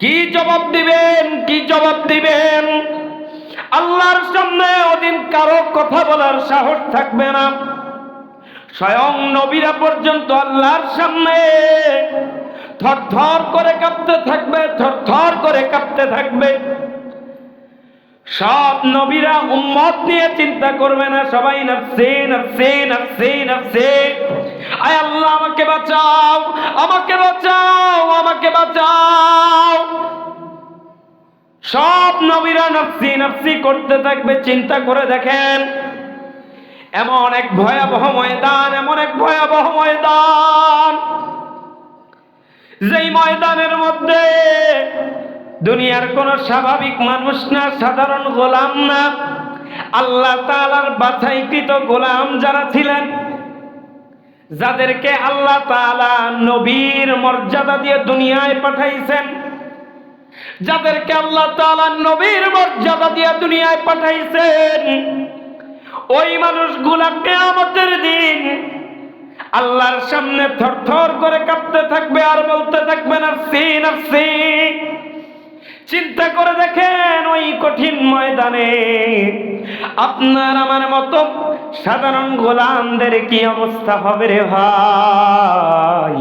কি জবাব দিবেন? কি জবাব দিবেন? আল্লাহর সামনে ওদিন কারও কথা বলার সাহস থাকবে না। স্বয়ং নবীরা পর্যন্ত আল্লাহর সামনে থরথর করে কাঁপতে থাকবে থরথর করে কাঁপতে থাকবে। সব নবীরা উম্মত নিয়ে চিন্তা করবে না, সবাই নাফসে নাফসে নাফসে নাফসে আয় আল্লাহ, আমাকে বাঁচাও আমাকে বাঁচাও আমাকে বাঁচাও। সব নবীরা নফসি নফসি করতে থাকবে, চিন্তা করে দেখেন। এমন এক ভয়াবহ ময়দান, এমন এক ভয়াবহ ময়দান। যেই ময়দানের মধ্যে দুনিয়ার কোন স্বাভাবিক মানুষ না, সাধারণ গোলাম না, আল্লাহ তাআলার বাছাইকৃত গোলাম যারা ছিলেন, যাদেরকে আল্লাহ তাআলা নবীর মর্যাদা দিয়ে দুনিয়ায় পাঠাইছেন যাদেরকে আল্লাহ তাআলা নবীর মর্যাদা দিয়ে দুনিয়ায় পাঠাইছেন, ওই মানুষগুলা কেয়ামতের দিন আল্লাহর সামনে থরথর করে কাঁপতে থাকবে আর বলতে থাকবে, নাফসি নাফসি। চিন্তা করে দেখেন ওই কঠিন ময়দানে আপনার আমার মতো সাধারণ গোলামদের কি অবস্থা হবে রে ভাই?